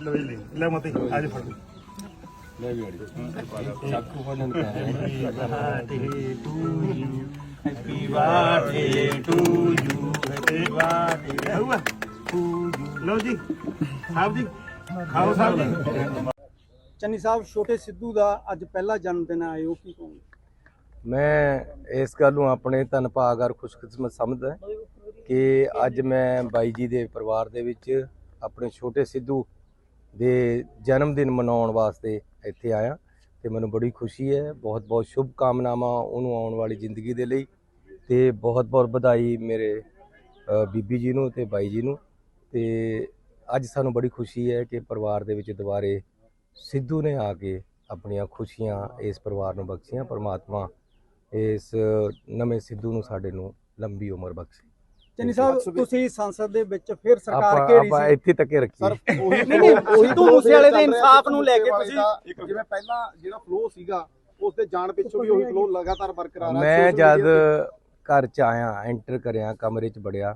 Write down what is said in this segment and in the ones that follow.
ਲੈ ਲੈ ਲੈ ਮਤੇ ਅੱਜ ਫੜ ਲੈ ਵੀ ਅੜੀ ਚਾਕੂ ਬੰਨਣ ਤੇ birthday to you happy birthday to you happy birthday ਹੁਆ to you ਲਓ ਜੀ ਸਾਹਿਬ ਜੀ ਖਾਓ ਸਾਹਿਬ ਜੀ ਚੰਨੀ ਸਾਹਿਬ, ਛੋਟੇ ਸਿੱਧੂ ਦਾ ਅੱਜ ਪਹਿਲਾ ਜਨਮ ਦਿਨ ਆਏ, ਉਹ ਕੀ ਕਹੋਗੇ? ਮੈਂ ਇਸ ਗੱਲ ਨੂੰ ਆਪਣੇ ਧੰਨ ਭਾਗਰ ਖੁਸ਼ਕਿਸਮਤ ਸਮਝਦਾ ਕਿ ਅੱਜ ਮੈਂ ਬਾਈ ਜੀ ਦੇ ਪਰਿਵਾਰ ਦੇ ਵਿੱਚ ਆਪਣੇ ਛੋਟੇ ਸਿੱਧੂ ਦੇ ਜਨਮ ਦਿਨ ਮਨਾਉਣ ਵਾਸਤੇ ਇੱਥੇ ਆਇਆ ਤੇ ਮੈਨੂੰ ਬੜੀ ਖੁਸ਼ੀ ਹੈ, ਬਹੁਤ ਬਹੁਤ ਸ਼ੁਭ ਕਾਮਨਾਵਾਂ ਉਹਨੂੰ ਆਉਣ ਵਾਲੀ ਜ਼ਿੰਦਗੀ ਦੇ ਲਈ ਤੇ ਬਹੁਤ ਬਹੁਤ ਵਧਾਈ ਮੇਰੇ ਬੀਬੀ ਜੀ ਨੂੰ ਤੇ ਬਾਈ ਜੀ ਨੂੰ ਤੇ ਅੱਜ ਸਾਨੂੰ ਬੜੀ ਖੁਸ਼ੀ ਹੈ ਕਿ ਪਰਿਵਾਰ ਦੇ ਵਿੱਚ ਦੁਬਾਰੇ ਸਿੱਧੂ ਨੇ ਆ ਕੇ ਆਪਣੀਆਂ ਖੁਸ਼ੀਆਂ ਇਸ ਪਰਿਵਾਰ ਨੂੰ ਬਖਸ਼ੀਆਂ, ਪਰਮਾਤਮਾ ਇਸ ਨਵੇਂ ਸਿੱਧੂ ਨੂੰ ਸਾਡੇ ਨੂੰ ਲੰਬੀ ਉਮਰ ਬਖਸ਼ੇ। ਚੰਨੀ ਸਾਹਿਬ ਤੁਸੀਂ ਸੰਸਦ ਦੇ ਵਿੱਚ ਫਿਰ ਸਰਕਾਰ ਆਪਾਂ ਘੇਰੀ ਆਪਾਂ ਸੀ। ਇੱਥੇ ਤੱਕੇ ਰੱਖੀਏ ਨਹੀਂ ਨਹੀਂ ਸਿੱਧੂ ਮੂਸੇਵਾਲੇ ਦੇ ਇਨਸਾਫ ਨੂੰ ਲੈ ਕੇ ਤੁਸੀਂ ਜਿਵੇਂ ਪਹਿਲਾਂ ਜਿਹੜਾ ਫਲੋ ਸੀਗਾ ਉਸ ਦੇ ਜਾਣ ਪਿੱਛੋਂ ਵੀ ਉਹੀ ਫਲੋ ਲਗਾਤਾਰ ਬਰਕਰਾਰ ਹੈ ਮੈਂ ਜਦ ਘਰ ਚ ਆਇਆ ਐਂਟਰ ਕਰਿਆ ਕਮਰੇ ਚ ਵੜਿਆ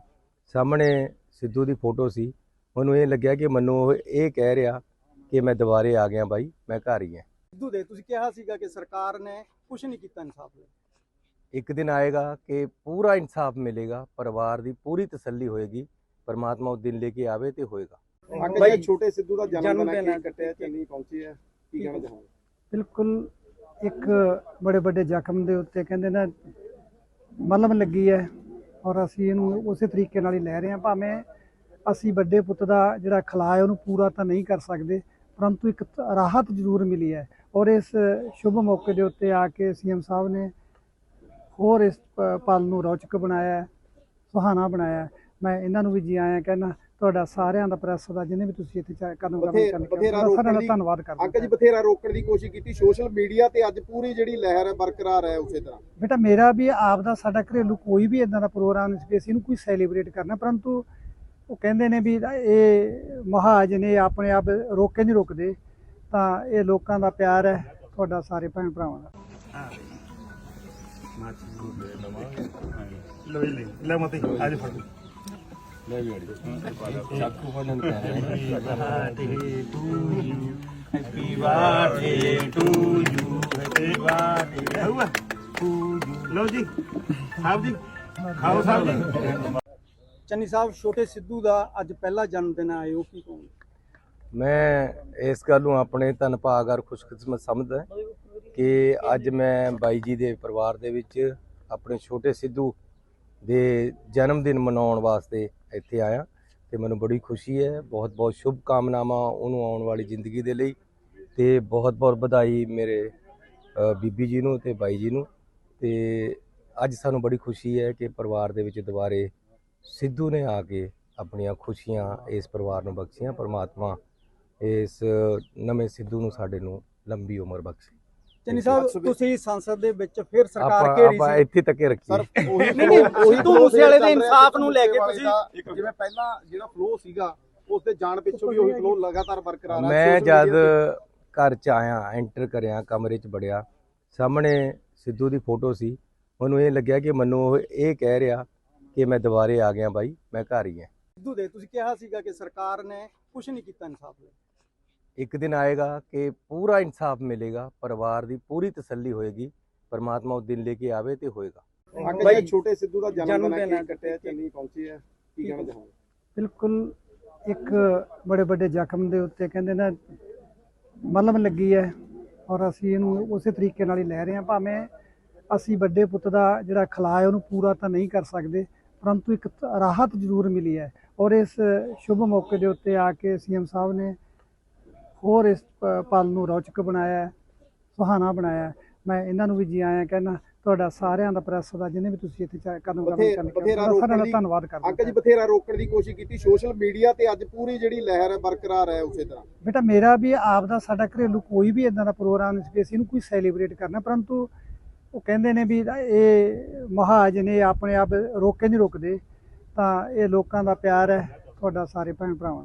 ਸਾਹਮਣੇ ਸਿੱਧੂ ਦੀ ਫੋਟੋ ਸੀ। ਮੈਨੂੰ ਇਹ ਲੱਗਿਆ ਕਿ ਮੈਨੂੰ ਇਹ ਕਹਿ ਰਿਹਾ ਕਿ ਮੈਂ ਦੁਬਾਰੇ ਆ ਗਿਆ ਬਾਈ ਮੈਂ ਘਰ ਹੀ ਹਾਂ। ਸਿੱਧੂ ਦੇ ਤੁਸੀਂ ਕਿਹਾ ਸੀਗਾ ਕਿ ਸਰਕਾਰ ਨੇ ਕੁਝ ਨਹੀਂ ਕੀਤਾ ਇਨਸਾਫ ਲਈ ਇੱਕ ਦਿਨ ਆਏਗਾ ਕਿ ਪੂਰਾ ਇਨਸਾਫ ਮਿਲੇਗਾ ਪਰਿਵਾਰ ਦੀ ਪੂਰੀ ਤਸੱਲੀ ਹੋਏਗੀ ਪਰਮਾਤਮਾ ਉਹ ਦਿਨ ਲੈ ਕੇ ਆਵੇ ਤੇ ਹੋਏਗਾ। ਜੀ ਛੋਟੇ ਸਿੱਧੂ ਦਾ ਜਨਮ ਦਿਨ ਹੈ ਕੱਟਿਆ ਚੰਨੀ ਪਹੁੰਚੇ ਆ ਕੀ ਕਹਿਣਾ ਚਾਹੋਗੇ? ਬਿਲਕੁਲ ਇੱਕ ਬੜੇ ਵੱਡੇ ਜ਼ਖਮ ਦੇ ਉੱਤੇ ਕਹਿੰਦੇ ਨਾ ਮਲਮ ਲੱਗੀ ਹੈ ਔਰ ਅਸੀਂ ਇਹਨੂੰ ਉਸੇ ਤਰੀਕੇ ਨਾਲ ਹੀ ਲੈ ਰਹੇ ਹਾਂ। ਭਾਵੇਂ ਅਸੀਂ ਵੱਡੇ ਪੁੱਤ ਦਾ ਜਿਹੜਾ ਖਲਾ ਹੈ ਉਹਨੂੰ ਪੂਰਾ ਤਾਂ ਨਹੀਂ ਕਰ ਸਕਦੇ ਪਰੰਤੂ ਇੱਕ ਰਾਹਤ ਜ਼ਰੂਰ ਮਿਲੀ ਹੈ। ਔਰ ਇਸ ਸ਼ੁਭ ਮੌਕੇ ਦੇ ਉੱਤੇ ਆ ਕੇ ਸੀਐਮ ਸਾਹਿਬ ਨੇ ਹੋਰ ਇਸ ਪਲ ਨੂੰ ਰੌਚਕ ਬਣਾਇਆ ਸੁਹਾਣਾ ਬਣਾਇਆ। ਮੈਂ ਇਹਨਾਂ ਨੂੰ ਵੀ ਜੀ ਆਇਆਂ ਕਹਿਣਾ ਤੁਹਾਡਾ ਸਾਰਿਆਂ ਦਾ ਪ੍ਰੈਸ ਦਾ ਜਿਹਨੇ ਵੀ ਤੁਸੀਂ ਇੱਥੇ ਚਾ- ਕਰਨ ਕਰਨ ਬਥੇ- ਕਰਨ ਬਥੇਰਾ ਰੋਕਣ ਦੀ- ਧੰਨਵਾਦ ਕਰਦਾ ਅੰਕਲ ਜੀ ਬਥੇਰਾ ਰੋਕਣ ਦੀ ਕੋਸ਼ਿਸ਼ ਕੀਤੀ ਸੋਸ਼ਲ ਮੀਡੀਆ ਤੇ ਅੱਜ ਪੂਰੀ ਜਿਹੜੀ ਲਹਿਰ ਹੈ ਬਰਕਰਾਰ ਹੈ ਉਸੇ ਤਰ੍ਹਾਂ। ਬੇਟਾ ਮੇਰਾ ਵੀ ਆਪ ਦਾ ਸਾਡਾ ਘਰੇਲੂ ਕੋਈ ਵੀ ਇਦਾਂ ਦਾ ਪ੍ਰੋਗਰਾਮ ਨਹੀਂ ਸੀ ਅਸੀਂ ਇਹਨੂੰ ਕੋਈ ਸੈਲੀਬ੍ਰੇਟ ਕਰਨਾ ਪਰੰਤੂ ਉਹ ਕਹਿੰਦੇ ਨੇ ਵੀ ਇਹ ਮਹਾਜ ਨੇ ਆਪਣੇ ਆਪ ਰੋਕੇ ਨਹੀਂ ਰੁਕਦੇ ਤਾਂ ਇਹ ਲੋਕਾਂ ਦਾ ਪਿਆਰ ਹੈ ਤੁਹਾਡਾ ਸਾਰੇ ਭੈਣ ਭਰਾਵਾਂ ਦਾ। ਲੈ ਲੈ ਲੈ ਮਤੇ ਅੱਜ ਫੜ। ਲੈ ਵੀ ਅੜੀ। ਚਾਕੂ ਬੰਨਣ ਤੇ birthday to you happy birthday to you happy birthday ਹੁਆ to you ਲਓ ਜੀ ਸਾਹਿਬ ਜੀ ਖਾਓ ਸਾਹਿਬ ਜੀ। ਚੰਨੀ ਸਾਹਿਬ ਛੋਟੇ ਸਿੱਧੂ ਦਾ ਅੱਜ ਪਹਿਲਾ ਜਨਮ ਦਿਨ ਆਏ ਉਹ ਕੀ ਕਹੋਗੇ? ਮੈਂ ਇਸ ਗੱਲ ਨੂੰ ਆਪਣੇ ਧੰਨ ਭਾਗਰ ਖੁਸ਼ਕਿਸਮਤ ਸਮਝਦਾ ਕਿ ਅੱਜ ਮੈਂ ਬਾਈ ਜੀ ਦੇ ਪਰਿਵਾਰ ਦੇ ਵਿੱਚ ਆਪਣੇ ਛੋਟੇ ਸਿੱਧੂ ਦੇ ਜਨਮ ਦਿਨ ਮਨਾਉਣ ਵਾਸਤੇ ਇੱਥੇ ਆਇਆ ਤੇ ਮੈਨੂੰ ਬੜੀ ਖੁਸ਼ੀ ਹੈ, ਬਹੁਤ ਬਹੁਤ ਸ਼ੁਭ ਕਾਮਨਾਵਾਂ ਉਹਨੂੰ ਆਉਣ ਵਾਲੀ ਜ਼ਿੰਦਗੀ ਦੇ ਲਈ ਤੇ ਬਹੁਤ ਬਹੁਤ ਵਧਾਈ ਮੇਰੇ ਬੀਬੀ ਜੀ ਨੂੰ ਤੇ ਬਾਈ ਜੀ ਨੂੰ ਤੇ ਅੱਜ ਸਾਨੂੰ ਬੜੀ ਖੁਸ਼ੀ ਹੈ ਕਿ ਪਰਿਵਾਰ ਦੇ ਵਿੱਚ ਦੁਬਾਰੇ ਸਿੱਧੂ ਨੇ ਆ ਕੇ ਆਪਣੀਆਂ ਖੁਸ਼ੀਆਂ ਇਸ ਪਰਿਵਾਰ ਨੂੰ ਬਖਸ਼ੀਆਂ, ਪਰਮਾਤਮਾ ਇਸ ਨਵੇਂ ਸਿੱਧੂ ਨੂੰ ਸਾਡੇ ਨੂੰ ਲੰਬੀ ਉਮਰ ਬਖਸ਼ੇ। ਚੰਨੀ ਸਾਹਿਬ ਤੁਸੀਂ ਸੰਸਦ ਦੇ ਵਿੱਚ ਫਿਰ ਸਰਕਾਰ ਘੇਰੀ ਆਪਾਂ ਸੀ? ਇੱਥੇ ਤੱਕੇ ਉਹੀ ਨਹੀਂ, ਨਹੀਂ, ਉਹੀ ਸਿੱਧੂ ਮੂਸੇਵਾਲੇ ਦੇ ਇਨਸਾਫ ਨੂੰ ਲੈ ਕੇ ਤੁਸੀਂ- ਜਿਵੇਂ ਪਹਿਲਾਂ ਜਿਹੜਾ ਫਲੋ ਸੀਗਾ ਉਸ ਦੇ ਜਾਣ ਪਿੱਛੋਂ ਵੀ ਉਹੀ ਫਲੋ ਲਗਾਤਾਰ ਬਰਕਰਾਰ ਹੈ ਮੈਂ ਜਦ ਘਰ ਚ ਆਇਆ ਐਂਟਰ ਕਰਿਆ ਕਮਰੇ ਚ ਵੜਿਆ ਸਾਹਮਣੇ ਸਿੱਧੂ ਦੀ ਫੋਟੋ ਸੀ। ਮੈਨੂੰ ਇਹ ਲੱਗਿਆ ਕਿ ਮੈਨੂੰ ਉਹ ਇਹ ਕਹਿ ਰਿਹਾ ਕਿ ਮੈਂ ਦੁਬਾਰੇ ਆ ਗਿਆ ਬਾਈ ਮੈਂ ਘਰ ਹੀ ਹਾਂ। ਸਿੱਧੂ ਦੇ ਤੁਸੀਂ ਕਿਹਾ ਸੀਗਾ ਕਿ ਸਰਕਾਰ ਨੇ ਕੁਝ ਨਹੀਂ ਕੀਤਾ ਇਨਸਾਫ ਲਈ। ਇੱਕ ਦਿਨ ਆਏਗਾ ਕਿ ਪੂਰਾ ਇਨਸਾਫ ਮਿਲੇਗਾ ਪਰਿਵਾਰ ਦੀ ਪੂਰੀ ਤਸੱਲੀ ਹੋਏਗੀ ਪਰਮਾਤਮਾ ਉਹ ਦਿਨ ਲੈ ਕੇ ਆਵੇ ਤੇ ਹੋਏਗਾ। ਬਾਈ, ਛੋਟੇ ਸਿੱਧੂ ਦਾ ਜਨਮ ਦਿਨ ਹੈ ਹੈ ਕੱਟਿਆ ਚੰਨੀ ਪਹੁੰਚੇ ਆ ਕੀ ਕਹਿਣਾ ਚਾਹੋਗੇ? ਬਿਲਕੁਲ ਇੱਕ ਬੜੇ ਵੱਡੇ ਜ਼ਖਮ ਦੇ ਉੱਤੇ ਕਹਿੰਦੇ ਨਾ ਮਲਮ ਲੱਗੀ ਹੈ ਔਰ ਅਸੀਂ ਇਹਨੂੰ ਉਸੇ ਤਰੀਕੇ ਨਾਲ ਹੀ ਲੈ ਰਹੇ ਹਾਂ। ਭਾਵੇਂ ਅਸੀਂ ਵੱਡੇ ਪੁੱਤ ਦਾ ਜਿਹੜਾ ਖਲਾ ਹੈ ਉਹਨੂੰ ਪੂਰਾ ਤਾਂ ਨਹੀਂ ਕਰ ਸਕਦੇ ਪਰੰਤੂ ਇੱਕ ਰਾਹਤ ਜ਼ਰੂਰ ਮਿਲੀ ਹੈ। ਔਰ ਇਸ ਸ਼ੁਭ ਮੌਕੇ ਦੇ ਉੱਤੇ ਆ ਕੇ ਸੀਐਮ ਸਾਹਿਬ ਨੇ ਹੋਰ ਇਸ ਪਲ ਨੂੰ ਰੌਚਕ ਬਣਾਇਆ ਸੁਹਾਣਾ ਬਣਾਇਆ। ਮੈਂ ਇਹਨਾਂ ਨੂੰ ਵੀ ਜੀ ਆਇਆਂ ਕਹਿਣਾ ਤੁਹਾਡਾ ਸਾਰਿਆਂ ਦਾ ਪ੍ਰੈਸ ਦਾ ਜਿਹਨੇ ਵੀ ਤੁਸੀਂ ਇੱਥੇ ਕਰਨ ਬਥੇ- ਕਰਨ ਸਾਰਿਆਂ ਦਾ ਧੰਨਵਾਦ ਕਰਦਾ ਅੰਕਲ ਜੀ ਬਥੇਰਾ ਰੋਕਣ ਦੀ ਕੋਸ਼ਿਸ਼ ਕੀਤੀ। ਸੋਸ਼ਲ ਮੀਡੀਆ ਤੇ ਅੱਜ ਪੂਰੀ ਜਿਹੜੀ ਲਹਿਰ ਹੈ ਬਰਕਰਾਰ ਹੈ ਉਸੇ ਤਰ੍ਹਾਂ। ਬੇਟਾ ਮੇਰਾ ਵੀ ਆਪ ਦਾ ਸਾਡਾ ਘਰੇਲੂ ਕੋਈ ਵੀ ਇਦਾਂ ਦਾ ਪ੍ਰੋਗਰਾਮ ਨਹੀਂ ਸੀ ਅਸੀਂ ਇਹਨੂੰ ਕੋਈ ਸੈਲੀਬ੍ਰੇਟ ਕਰਨਾ ਪਰੰਤੂ ਉਹ ਕਹਿੰਦੇ ਨੇ ਵੀ ਇਹ ਮਹਾਜ ਨੇ ਆਪਣੇ ਆਪ ਰੋਕੇ ਨਹੀਂ ਰੁਕਦੇ ਤਾਂ ਇਹ ਲੋਕਾਂ ਦਾ ਪਿਆਰ ਹੈ ਤੁਹਾਡਾ ਸਾਰੇ ਭੈਣ ਭਰਾਵਾਂ ਦਾ।